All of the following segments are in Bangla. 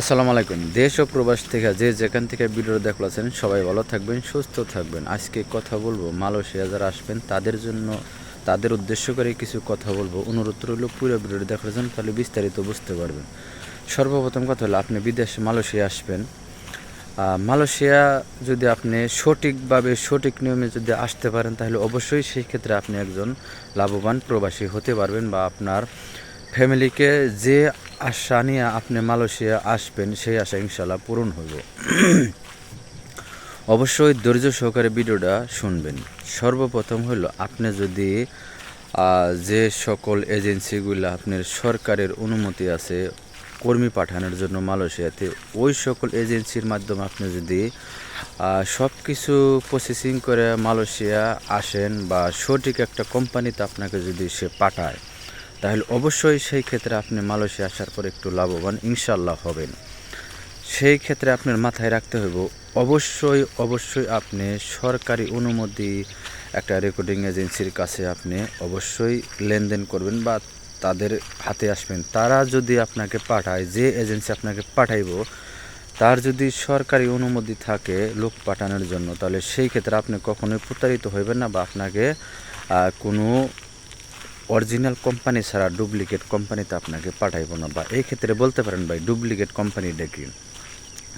আসসালামু আলাইকুম। দেশ ও প্রবাস থেকে যে যেখান থেকে ভিডিও দেখলাছেন সবাই ভালো থাকবেন, সুস্থ থাকবেন। আজকে কথা বলব মালয়েশিয়া যারা আসবেন, তাদের জন্য, তাদের উদ্দেশ্য করে কিছু কথা বলব। অনুরোধ রইল পুরো ভিডিও দেখার জন্য, তাহলে বিস্তারিত বুঝতে পারবেন। সর্বপ্রথম কথা হলো, আপনি বিদেশে মালয়েশিয়া আসবেন। মালয়েশিয়া যদি আপনি সঠিকভাবে, সঠিক নিয়মে যদি আসতে পারেন, তাহলে অবশ্যই সেই ক্ষেত্রে আপনি একজন লাভবান প্রবাসী হতে পারবেন বা আপনার ফ্যামিলিকে যে আশা নিয়ে আপনি মালয়েশিয়া আসবেন, সেই আশা ইনশাল্লাহ পূরণ হইব। অবশ্যই ধৈর্য সহকারে ভিডিওটা শুনবেন। সর্বপ্রথম হলো আপনি যদি যে সকল এজেন্সিগুলো আপনার সরকারের অনুমতি আছে, কর্মী পাঠানোর জন্য মালয়েশিয়াতে, ওই সকল এজেন্সির মাধ্যমে আপনি যদি সব কিছু প্রসেসিং করে মালয়েশিয়া আসেন বা সঠিক একটা কোম্পানিতে আপনাকে যদি সে পাঠায় তাহলে অবশ্যই সেই ক্ষেত্রে আপনি মালয়েশিয়া আসার পর একটু লাভবান ইনশাল্লাহ হবেন সেই ক্ষেত্রে আপনার মাথায় রাখতে হইব, অবশ্যই অবশ্যই আপনি সরকারি অনুমতি একটা রেকর্ডিং এজেন্সির কাছে আপনি অবশ্যই লেনদেন করবেন বা তাদের হাতে আসবেন। তারা যদি আপনাকে পাঠায়, যে এজেন্সি আপনাকে পাঠাইব, তার যদি সরকারি অনুমতি থাকে লোক পাঠানোর জন্য, তাহলে সেই ক্ষেত্রে আপনি কখনোই প্রতারিত হইবেন না বা আপনাকে কোনো অরিজিনাল কোম্পানি ছাড়া ডুপ্লিকেট কোম্পানিতে আপনাকে পাঠাইব না বা এই ক্ষেত্রে বলতে পারেন ভাই, ডুপ্লিকেট কোম্পানিটা কি?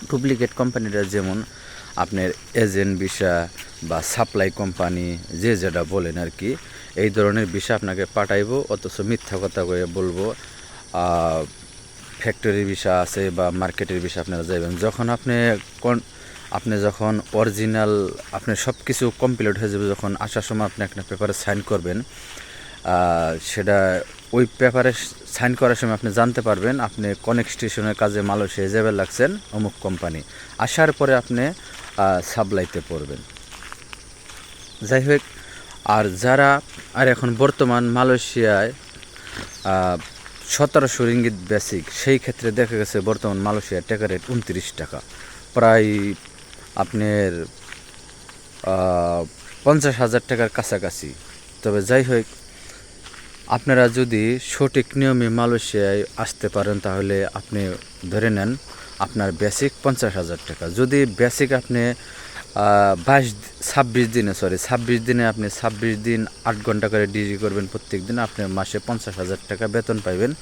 ডুপ্লিকেট কোম্পানিটা যেমন আপনার এজেন্ট ভিসা বা সাপ্লাই কোম্পানি, যে যেটা বলেন আর কি, এই ধরনের ভিসা আপনাকে পাঠাইবো, অথচ মিথ্যা কথা কয়ে বলব ফ্যাক্টরির ভিসা আছে বা মার্কেটের ভিসা আপনারা যাবেন যখন আপনি কোন, আপনি যখন অরিজিনাল, আপনি সব কিছু কমপ্লিট হয়ে যাবে, যখন আসার সময় আপনি একটা পেপারে সাইন করবেন সেটা ওই পেপারে সাইন করার সময় আপনি জানতে পারবেন, আপনি কনেক্ট স্টেশনের কাজে মালয়েশিয়া যাবে লাগছেন অমুক কোম্পানি আসার পরে আপনি সাপ্লাইতে পড়বেন। যাই হোক, আর যারা, আর এখন বর্তমান মালয়েশিয়ায় সতেরোশো রিঙ্গিত বেসিক সেই ক্ষেত্রে দেখা গেছে বর্তমান মালয়েশিয়ার টাকা রেট উনত্রিশ টাকা। প্রায় আপনার পঞ্চাশ হাজার টাকার কাছাকাছি। তবে যাই হোক আপনারা যদি সঠিক নিয়মে মালয়েশিয়ায় আসতে পারেন, তাহলে আপনি ধরে নেন আপনার বেসিক পঞ্চাশ হাজার টাকা। যদি বেসিক আপনি বাইশ, ছাব্বিশ দিনে সরি ছাব্বিশ দিনে আপনি ছাব্বিশ দিন আট ঘণ্টা করে ডিউটি করবেন প্রত্যেক দিন, আপনি মাসে পঞ্চাশ হাজার টাকা বেতন পাইবেন।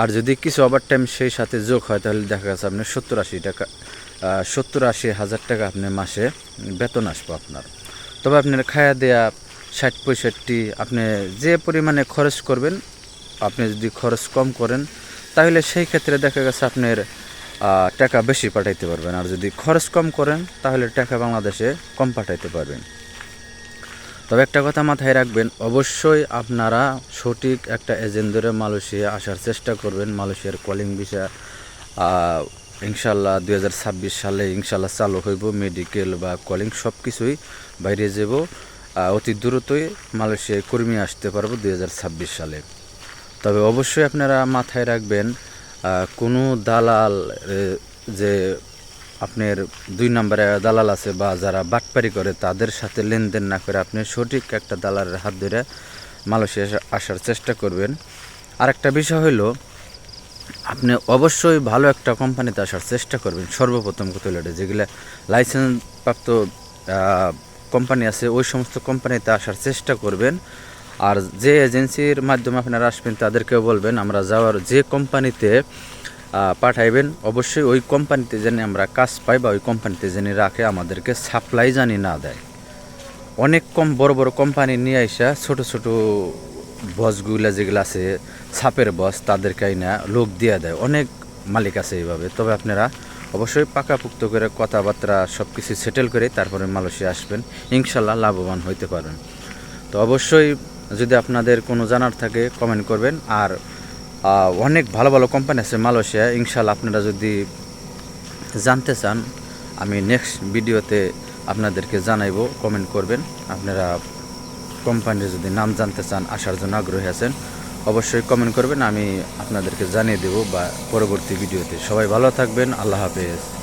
আর যদি কিছু ওভার টাইম সেই সাথে যোগ হয়, তাহলে দেখা যাচ্ছে আপনি সত্তর আশি টাকা সত্তর আশি হাজার টাকা আপনি মাসে বেতন আসব আপনার। তবে আপনার খায়া দেয়া ষাট পঁয়ষট্টি, আপনি যে পরিমাণে খরচ করবেন, আপনি যদি খরচ কম করেন, তাহলে সেই ক্ষেত্রে দেখা গেছে আপনার টাকা বেশি পাঠাইতে পারবেন। আর যদি খরচ কম করেন, তাহলে টাকা বাংলাদেশে কম পাঠাইতে পারবেন। তবে একটা কথা মাথায় রাখবেন, অবশ্যই আপনারা সঠিক একটা এজেন্ট ধরে মালয়েশিয়া আসার চেষ্টা করবেন। মালয়েশিয়ার কলিং ভিসা ইনশাল্লাহ দুই হাজার ছাব্বিশ সালে ইনশাল্লাহ চালু হইব। মেডিকেল বা কলিং সব কিছুই বাইরে যাব অতি দ্রুতই মালয়েশিয়ায় কর্মী আসতে পারব দুই হাজার ছাব্বিশ সালে। তবে অবশ্যই আপনারা মাথায় রাখবেন কোনো দালাল যে আপনার দুই নম্বরে দালাল আছে বা যারা বাটপারি করে, তাদের সাথে লেনদেন না করে আপনি সঠিক একটা দালালের হাত ধরে মালয়েশিয়া আসা- আসার চেষ্টা করবেন। আরেকটা বিষয় হলো আপনি অবশ্যই ভালো একটা কোম্পানিতে আসার চেষ্টা করবেন সর্বপ্রথম কথা যেগুলো লাইসেন্স প্রাপ্ত কোম্পানি আছে, ওই সমস্ত কোম্পানিতে আসার চেষ্টা করবেন। আর যে এজেন্সির মাধ্যমে আপনারা আসবেন, তাদেরকেও বলবেন, আমরা যাওয়ার যে কোম্পানিতে পাঠাইবেন, অবশ্যই ওই কোম্পানিতে যেন আমরা কাজ পাই বা ওই কোম্পানিতে যেন রাখে, আমাদেরকে সাপ্লাই জানি না দেয়। অনেক কম, বড় বড় কোম্পানি নিয়ে আইসা, ছোট ছোট বসগুলো যেগুলো আছে ছাপের বস তাদেরকে না লোক দিয়ে দেয়। অনেক মালিক আছে এইভাবে। তবে আপনারা অবশ্যই পাকাপুক্ত করে কথাবার্তা সব কিছু সেটেল করে তারপরে মালয়েশিয়া আসবেন, ইনশাল্লাহ লাভবান হইতে পারবেন। তো অবশ্যই যদি আপনাদের কোনো জানার থাকে কমেন্ট করবেন। আর অনেক ভালো ভালো কোম্পানি আছে মালয়েশিয়া, ইনশাল্লাহ আপনারা যদি জানতে চান, আমি নেক্সট ভিডিওতে আপনাদেরকে জানাইবো কমেন্ট করবেন। আপনারা কোম্পানির যদি নাম জানতে চান, আসার জন্য আগ্রহী আছেন অবশ্যই কমেন্ট করবেন, আমি আপনাদেরকে জানিয়ে দেব বা পরবর্তী ভিডিওতে। সবাই ভালো থাকবেন, আল্লাহ হাফেজ।